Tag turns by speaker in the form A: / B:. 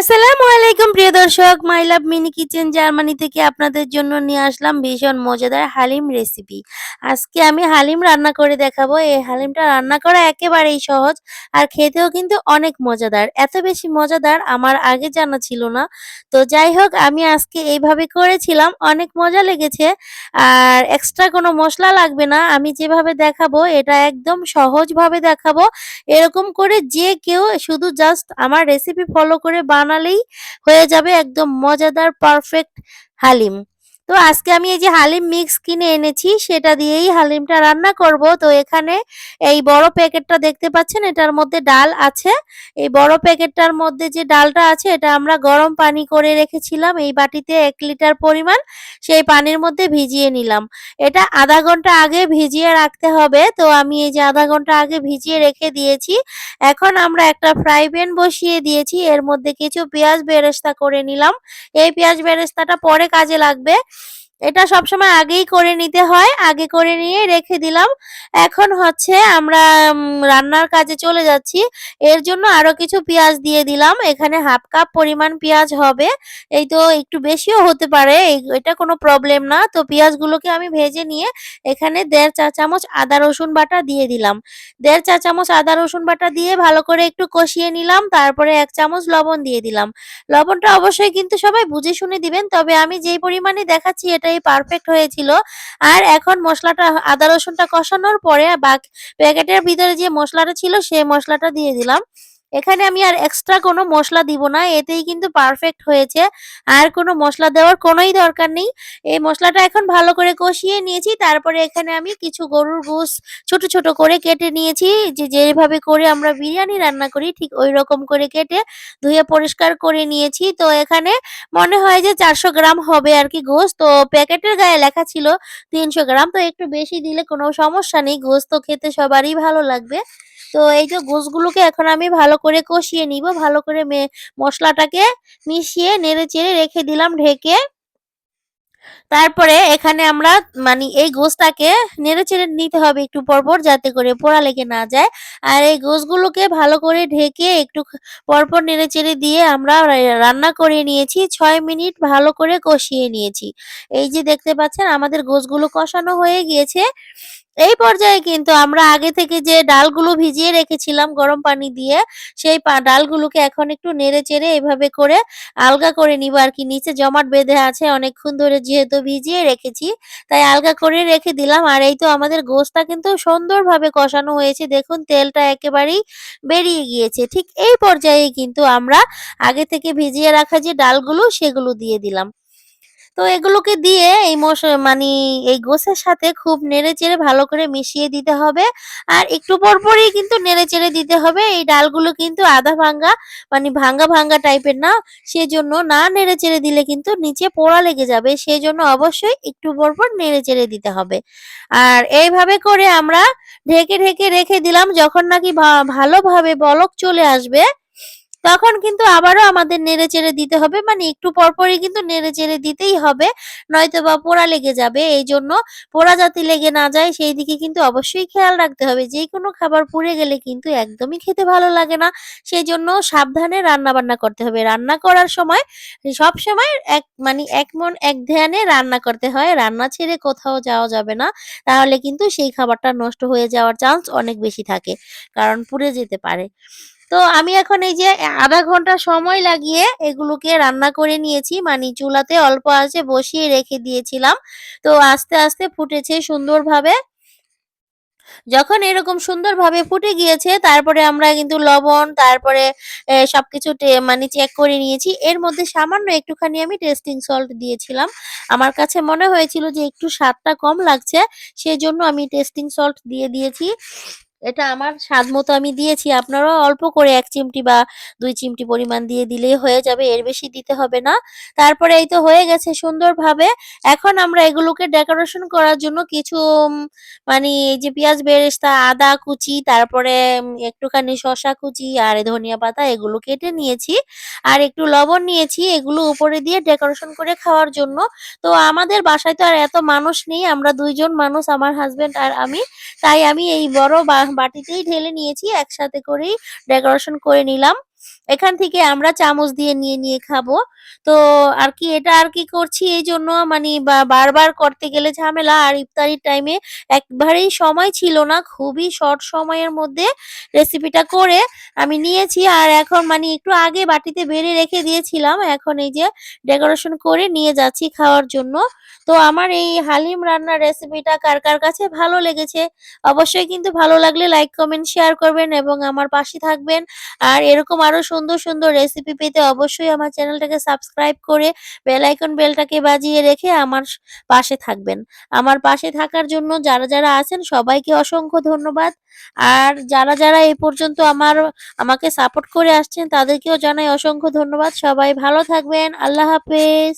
A: আসসালামু আলাইকুম, প্রিয় দর্শক। My love mini kitchen Germany থেকে আপনাদের জন্য নিয়ে আসলাম ভীষণ মজাদার হালিম রেসিপি আজকে আমি হালিম রান্না করে দেখাবো। এই হালিমটা রান্না করা একেবারেই সহজ আর খেতেও কিন্তু অনেক মজাদার। এত বেশি মজাদার আমার আগে জানা ছিল না। তো যাই হোক, আমি আজকে এইভাবে করেছিলাম। অনেক মজা লেগেছে আর এক্সট্রা কোনো মশলা লাগবে না। আমি যেভাবে দেখাবো, এটা একদম সহজভাবে দেখাবো। এরকম করে যে কেউ শুধু জাস্ট আমার রেসিপি ফলো করে বানালেই হয়ে যাবে একদম মজাদার পারফেক্ট হালিম। তো আজকে আমি এই যে হালিম মিক্স কিনে এনেছি, সেটা দিয়েই হালিমটা রান্না করব। তো এখানে এই বড় প্যাকেটটা দেখতে পাচ্ছেন, এটার মধ্যে ডাল আছে। এই বড় প্যাকেটটার মধ্যে যে ডালটা আছে, এটা আমরা গরম পানি করে রেখেছিলাম, এই বাটিতে এক লিটার পরিমাণ। সেই পানির মধ্যে ভিজিয়ে নিলাম। এটা আধা ঘণ্টা আগে ভিজিয়ে রাখতে হবে। তো আমি এই যে আধা ঘণ্টা আগে ভিজিয়ে রেখে দিয়েছি। এখন আমরা একটা ফ্রাই প্যান বসিয়ে দিয়েছি। এর মধ্যে কিছু পেঁয়াজ বেরেস্তা করে নিলাম। এই পেঁয়াজ বেরেস্তাটা পরে কাজে লাগবে। এটা সবসময় আগেই করে নিতে হয়, আগে করে নিয়ে রেখে দিলাম। এখন হচ্ছে আমরা রান্নার কাজে চলে যাচ্ছি। এর জন্য আরও কিছু পেঁয়াজ দিয়ে দিলাম। এখানে হাফ কাপ পরিমাণ পেঁয়াজ হবে। এই তো একটু বেশিও হতে পারে এটা কোনো প্রবলেম না। তো পেঁয়াজগুলোকে আমি ভেজে নিয়ে এখানে দেড় চা চামচ আদা, রসুন বাটা দিয়ে দিলাম। দেড় চা চামচ আদা, রসুন বাটা দিয়ে ভালো করে একটু কষিয়ে নিলাম। তারপরে এক চামচ লবণ দিয়ে দিলাম। লবণটা অবশ্যই কিন্তু সবাই বুঝে শুনে দিবেন। তবে আমি যেই পরিমাণে দেখাচ্ছি এটাই পারফেক্ট হয়েছিল। আর এখন মশলাটা, আদা রসুনটা কষানোর পরে বাকি, প্যাকেটের ভিতরে যে মশলাটা ছিল সেই মশলাটা দিয়ে দিলাম। এখানে আমি আর এক্সট্রা কোনো মশলা দিব না, এতেই কিন্তু পারফেক্ট হয়েছে। আর কোনো মশলা দেওয়ার কোনোই দরকার নেই। এই মশলাটা এখন ভালো করে কষিয়ে নিয়েছি, তারপরে এখানে আমি কিছু গরুর গোস ছোট ছোট করে কেটে নিয়েছি। যে যেভাবে করে আমরা বিরিয়ানি রান্না করি, ঠিক ওই রকম করে কেটে ধুয়ে পরিষ্কার করে নিয়েছি। তো এখানে মনে হয় যে চারশো গ্রাম হবে আর কি গোস তো প্যাকেটের গায়ে লেখা ছিল তিনশো গ্রাম, তো একটু বেশি দিলে কোনো সমস্যা নেই। গোস তো খেতে সবারই ভালো লাগবে। তো এই যে গোসগুলোকে এখন আমি ভালো করে কষিয়ে নিব, ভালো করে মশলাটাকে মিশিয়ে নেড়ে চেড়ে রেখে দিলাম ঢেকে। তারপরে এখানে আমরা মানে এই গোশটাকে নেড়ে চেড়ে নিতে হবে একটু পরপর যাতে করে পোড়া লেগে না যায়। আর এই গোশগুলোকে ভালো করে ঢেকে একটু পরপর নেড়ে চেড়ে দিয়ে আমরা রান্না করে নিয়েছি, ছয় মিনিট ভালো করে কষিয়ে নিয়েছি। এই যে দেখতে পাচ্ছেন আমাদের গোশগুলো কষানো হয়ে গিয়েছে। এই পর্যায়ে কিন্তু আমরা আগে থেকে যে ডালগুলো ভিজিয়ে রেখেছিলাম গরম পানি দিয়ে, সেই ডালগুলোকে এখন একটু নেড়ে চেড়ে এভাবে করে আলগা করে নিব আর কি। নিচে জমাট বেঁধে আছে, অনেকক্ষণ ধরে যেহেতু ভিজিয়ে রেখেছি, তাই আলগা করে রেখে দিলাম। আর এই তো আমাদের গোশটা কিন্তু সুন্দরভাবে কষানো হয়েছে। দেখুন, তেলটা একেবারেই বেরিয়ে গিয়েছে। ঠিক এই পর্যায়ে কিন্তু আমরা আগে থেকে ভিজিয়ে রাখা যে ডালগুলো, সেগুলো দিয়ে দিলাম। তো এগুলোকে দিয়ে এই মশ মানে এই গোছের সাথে খুব নেড়েচেড়ে ভালো করে মিশিয়ে দিতে হবে। আর একটু পর পরই কিন্তু নেড়েচেড়ে দিতে হবে। এই ডালগুলো কিন্তু আধা ভাঙ্গা মানে ভাঙ্গা ভাঙ্গা টাইপের না, সেজন্য না নেড়েচেড়ে দিলে কিন্তু নিচে পোড়া লেগে যাবে। সেই জন্য অবশ্যই একটু পর পর নেড়েচেড়ে দিতে হবে। আর এইভাবে করে আমরা ঢেকে ঢেকে রেখে দিলাম। যখন নাকি ভালোভাবে বলক চলে আসবে তখন কিন্তু আবারও আমাদের নেড়ে চেড়ে দিতে হবে। মানে একটু পরপরই কিন্তু নেড়ে চেড়ে দিতেই হবে নয়তো বা পোড়া লেগে যাবে। এই জন্য পোড়া যাতে লেগে না যায়, সেই দিকে কিন্তু অবশ্যই খেয়াল রাখতে হবে। যে কোনো খাবার পুড়ে গেলে কিন্তু একদমই খেতে ভালো লাগে না। সেই জন্য সাবধানে রান্না বান্না করতে হবে। রান্না করার সময়, সব সময় এক মানে এক মন এক ধ্যানে রান্না করতে হয়। রান্না ছেড়ে কোথাও যাওয়া যাবে না। তাহলে কিন্তু সেই খাবারটা নষ্ট হয়ে যাওয়ার চান্স অনেক বেশি থাকে, কারণ পুড়ে যেতে পারে। তো আমি এখন এই যে আধা ঘণ্টা সময় লাগিয়ে এগুলোকে রান্না করে নিয়েছি। মানে চুলাতে অল্প আঁচে বসিয়ে রেখে দিয়েছিলাম। তো আস্তে আস্তে ফুটেছে সুন্দরভাবে। যখন এরকম সুন্দরভাবে ফুটে গিয়েছে, তারপরে আমরা কিন্তু লবণ, তারপরে সবকিছু মানে চেক করে নিয়েছি। এর মধ্যে সামান্য একটুখানি আমি টেস্টিং সল্ট দিয়েছিলাম। আমার কাছে মনে হয়েছিল যে একটু স্বাদটা কম লাগছে, সেজন্য আমি টেস্টিং সল্ট দিয়ে দিয়েছি। এটা আমার স্বাদ মতো আমি দিয়েছি। আপনারাও অল্প করে এক চিমটি বা দুই চিমটি পরিমাণ দিয়ে দিলেই হয়ে যাবে, এর বেশি দিতে হবে না। তারপরে এই তো হয়ে গেছে সুন্দরভাবে। এখন আমরা এগুলোকে ডেকোরেশন করার জন্য কিছু মানে এই যে পেঁয়াজ বেরেস্তা, আদা কুচি, তারপরে একটুখানি শসা কুচি আর ধনিয়া পাতা এগুলো কেটে নিয়েছি। আর একটু লবণ নিয়েছি এগুলো উপরে দিয়ে ডেকোরেশন করে খাওয়ার জন্য। তো আমাদের বাসায় তো আর এত মানুষ নেই, আমরা দুইজন মানুষ, আমার হাজবেন্ড আর আমি। তাই আমি এই বড় বা- বাটিতেই ঢেলে নিয়েছি একসাথে করেই ডেকোরেশন করে নিলাম। এখান থেকে আমরা চামচ দিয়ে নিয়ে নিয়ে খাব। তো আর কি এটা আর কি করছি এই জন্য মানে বারবার করতে গেলে ঝামেলা আর ইফতারির টাইমে একবারেই সময় ছিল না। খুবই শর্ট সময়ের মধ্যে রেসিপিটা করে আমি নিয়েছি আর এখন মানে একটু আগে বাটিতে বেড়ে রেখে দিয়েছিলাম। এখন এই যে ডেকোরেশন করে নিয়ে যাচ্ছি খাওয়ার জন্য। তো আমার এই হালিম রান্নার রেসিপিটা কার কার কাছে ভালো লেগেছে? অবশ্যই কিন্তু ভালো লাগলে লাইক কমেন্ট শেয়ার করবেন এবং আমার পাশে থাকবেন। আর এরকম আরও সুন্দর সুন্দর রেসিপি পেতে অবশ্যই আমার চ্যানেলটাকে সাবস্ক্রাইব করে বেল আইকন বেলটাকে বাজিয়ে রেখে আমার পাশে থাকবেন। আমার পাশে থাকার জন্য যারা যারা আছেন সবাইকে অসংখ্য ধন্যবাদ। আর যারা যারা এ পর্যন্ত আমার, আমাকে সাপোর্ট করে আসছেন তাদেরকেও জানাই অসংখ্য ধন্যবাদ। সবাই ভালো থাকবেন। আল্লাহ হাফেজ।